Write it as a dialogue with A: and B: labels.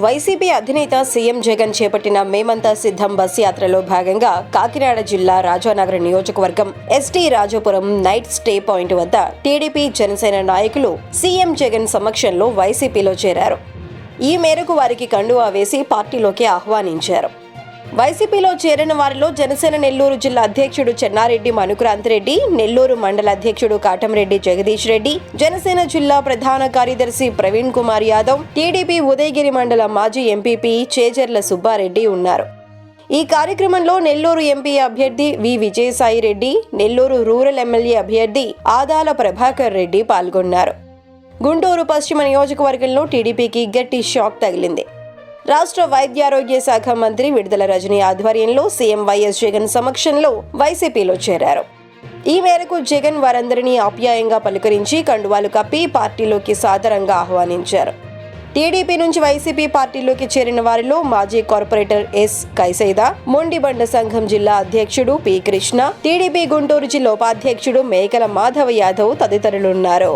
A: YCP అధినేత CM Jagan చేపట్టిన మేమంతా సిద్ధం బస్ యాత్రలో భాగంగా కాకినాడ జిల్లా రాజానగర్ నియోజకవర్గం ST Rajapuram night stay point వద్ద టీడీపీ జనసేన నాయకులు సీఎం జగన్ సమక్షంలో వైసీపీలో చేరారు. ఈ మేరకు వారికి కండువా వేసి పార్టీలోకి ఆహ్వానించారు. వైసీపీలో చేరిన వారిలో జనసేన నెల్లూరు జిల్లా అధ్యక్షుడు చెన్నారెడ్డి మనుక్రాంత్ రెడ్డి నెల్లూరు మండల అధ్యక్షుడు కాటంరెడ్డి జగదీష్ రెడ్డి జనసేన జిల్లా ప్రధాన కార్యదర్శి ప్రవీణ్ కుమార్ యాదవ్ టీడీపీ ఉదయగిరి మండల మాజీ ఎంపీపీ చేజర్ల సుబ్బారెడ్డి ఉన్నారు. ఈ కార్యక్రమంలో నెల్లూరు ఎంపీ అభ్యర్థి V Vijayasai Reddy Nellore rural MLA అభ్యర్థి ఆదాల ప్రభాకర్ రెడ్డి పాల్గొన్నారు. గుంటూరు పశ్చిమ నియోజకవర్గంలో టీడీపీకి గట్టి షాక్ తగిలింది. రాష్ట్ర వైద్యారోగ్య శాఖ మంత్రి విడుదల రజని ఆధ్వర్యంలో సీఎం వైఎస్ జగన్ సమక్షంలో వైసీపీలో చేరారు. ఈ మేరకు జగన్ వారందరినీ ఆప్యాయంగా పలుకరించి కండువాలు కప్పి పార్టీలోకి సాదరంగా ఆహ్వానించారు. టీడీపీ నుంచి వైసీపీ పార్టీలోకి చేరిన వారిలో మాజీ కార్పొరేటర్ ఎస్ కైసైదా మొండిబండ సంఘం జిల్లా అధ్యక్షుడు పి కృష్ణ టీడీపీ గుంటూరు జిల్లా ఉపాధ్యక్షుడు మేకల మాధవ యాదవ్ తదితరులున్నారు.